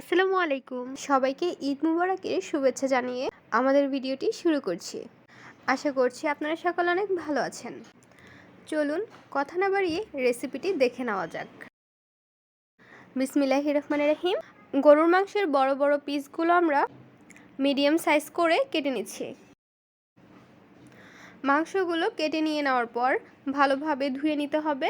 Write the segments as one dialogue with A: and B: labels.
A: আসসালামু আলাইকুম। সবাইকে ঈদ মুবারকের শুভেচ্ছা জানিয়ে আমাদের ভিডিওটি শুরু করছি। আশা করছি আপনারা সকলে অনেক ভালো আছেন। চলুন কথা না বাড়িয়ে রেসিপিটি দেখে নেওয়া যাক। বিসমিল্লাহ রহমান রহিম। গরুর মাংসের বড় বড় পিসগুলো আমরা মিডিয়াম সাইজ করে কেটে নিচ্ছি। মাংসগুলো কেটে নিয়ে নেওয়ার পর ভালোভাবে ধুয়ে নিতে হবে।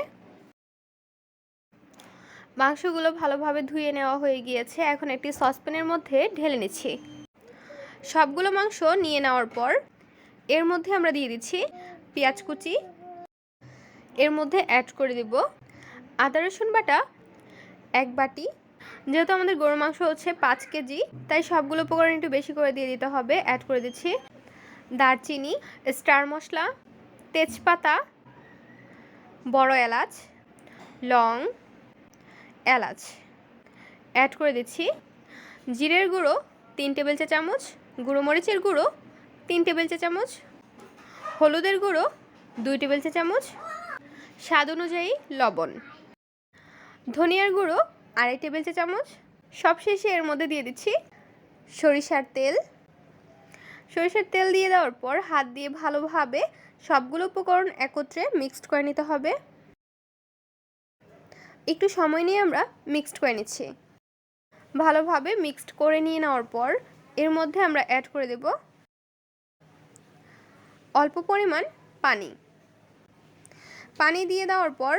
A: মাংসগুলো ভালোভাবে ধুয়ে নেওয়া হয়ে গিয়েছে। এখন একটি সসপ্যানের মধ্যে ঢেলে নিচ্ছি। সবগুলো মাংস নিয়ে নেওয়ার পর এর মধ্যে আমরা দিয়ে দিচ্ছি পেঁয়াজ কুচি। এর মধ্যে অ্যাড করে দিব আদা, রসুন বাটা এক বাটি। যেহেতু আমাদের গরু মাংস হচ্ছে পাঁচ কেজি, তাই সবগুলো উপকরণ একটু বেশি করে দিয়ে দিতে হবে। অ্যাড করে দিচ্ছি দারচিনি স্টার মশলা, তেজপাতা, বড় এলাচ, লং এলাচ। অ্যাড করে দিচ্ছি জিরের গুঁড়ো তিন টেবিল চা চামচ গুঁড়ো মরিচের গুঁড়ো তিন টেবিল চা চামচ, হলুদের গুঁড়ো দুই টেবিল চা চামচ, স্বাদ অনুযায়ী লবণ। ধনিয়ার গুঁড়ো আড়াই টেবিল চা চামচ, সবশেষে এর মধ্যে দিয়ে দিচ্ছি সরিষার তেল। সরিষার তেল দিয়ে দেওয়ার পর হাত দিয়ে ভালোভাবে সবগুলো উপকরণ একত্রে মিক্সড করে নিতে হবে। একটু সময় নিয়ে আমরা মিক্সড করে নিচ্ছি। ভালোভাবে মিক্সড করে নিয়ে নেওয়ার পর এর মধ্যে আমরা অ্যাড করে দেব অল্প পরিমাণ পানি। পানি দিয়ে দেওয়ার পর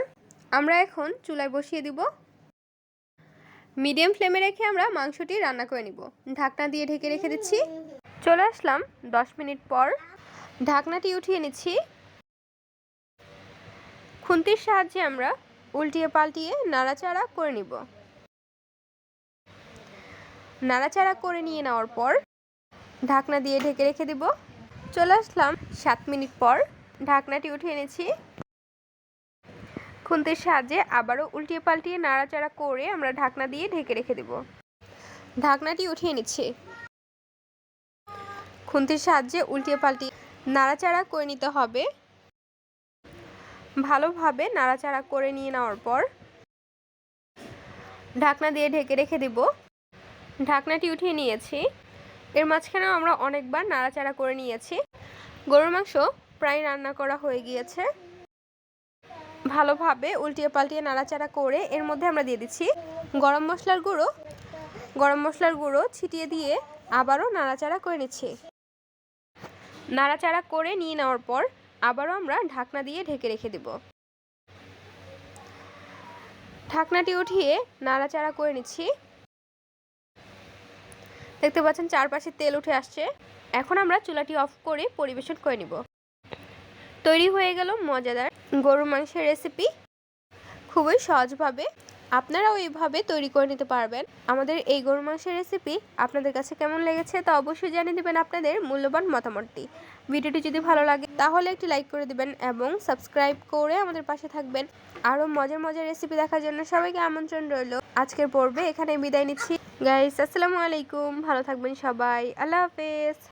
A: আমরা এখন চুলায় বসিয়ে দিব। মিডিয়াম ফ্লেমে রেখে আমরা মাংসটি রান্না করে নিব। ঢাকনা দিয়ে ঢেকে রেখে দিচ্ছি। চলে আসলাম দশ মিনিট পর। ঢাকনাটি উঠিয়ে নিচ্ছি। খুন্তির সাহায্যে আমরা উল্টিয়ে পাল্টিয়ে নাড়াচাড়া করে নিব। নাড়াচাড়া করে নিয়ে নেওয়ার পর ঢাকনা দিয়ে ঢেকে রেখে দিব। চলে আসলাম সাত মিনিট পর ঢাকনাটি উঠিয়ে এনেছি। খুন্তির সাহায্যে আবারও উল্টিয়ে পাল্টিয়ে নাড়াচাড়া করে আমরা ঢাকনা দিয়ে ঢেকে রেখে দেব। ঢাকনাটি উঠিয়ে নিচ্ছি। খুন্তির সাহায্যে উল্টিয়ে পাল্টিয়ে নাড়াচাড়া করে নিতে হবে। ভালোভাবে নাড়াচাড়া করে নিয়ে নেওয়ার পর ঢাকনা দিয়ে ঢেকে রেখে দিব। ঢাকনাটি উঠিয়ে নিয়েছি। এর মাঝখানেও আমরা অনেকবার নাড়াচাড়া করে নিয়েছি। গরুর মাংস প্রায় রান্না করা হয়ে গিয়েছে। ভালোভাবে উল্টিয়ে পাল্টিয়ে নাড়াচাড়া করে এর মধ্যে আমরা দিয়ে দিচ্ছি গরম মশলার গুঁড়ো। গরম মশলার গুঁড়ো ছিটিয়ে দিয়ে আবারও নাড়াচাড়া করে নিচ্ছি। নাড়াচাড়া করে নিয়ে নেওয়ার পর আবারও আমরা ঢাকনা দিয়ে ঢেকে রেখে দেব। ঢাকনাটি উঠিয়ে নাড়াচাড়া করে নিচ্ছি। দেখতে পাচ্ছেন চারপাশে তেল উঠে আসছে। এখন আমরা চুলাটি অফ করে পরিবেশন করে নিব। তৈরি হয়ে গেল মজাদার গরুর মাংসের রেসিপি খুবই সহজভাবে আপনারাও এইভাবে তৈরি করে নিতে পারবেন। আমাদের এই গরু মাংসের রেসিপি আপনাদের কাছে কেমন লেগেছে তা অবশ্যই জানিয়ে দেবেন আপনাদের মূল্যবান মতামতটি। ভিডিওটি যদি ভালো লাগে, তাহলে একটি লাইক করে দিবেন এবং সাবস্ক্রাইব করে আমাদের পাশে থাকবেন। আরও মজার মজার রেসিপি দেখার জন্য সবাইকে আমন্ত্রণ রইল। আজকের পর্বে এখানে বিদায় নিচ্ছি। গাইস আসসালামু আলাইকুম। ভালো থাকবেন সবাই। আল্লাহ হাফেজ।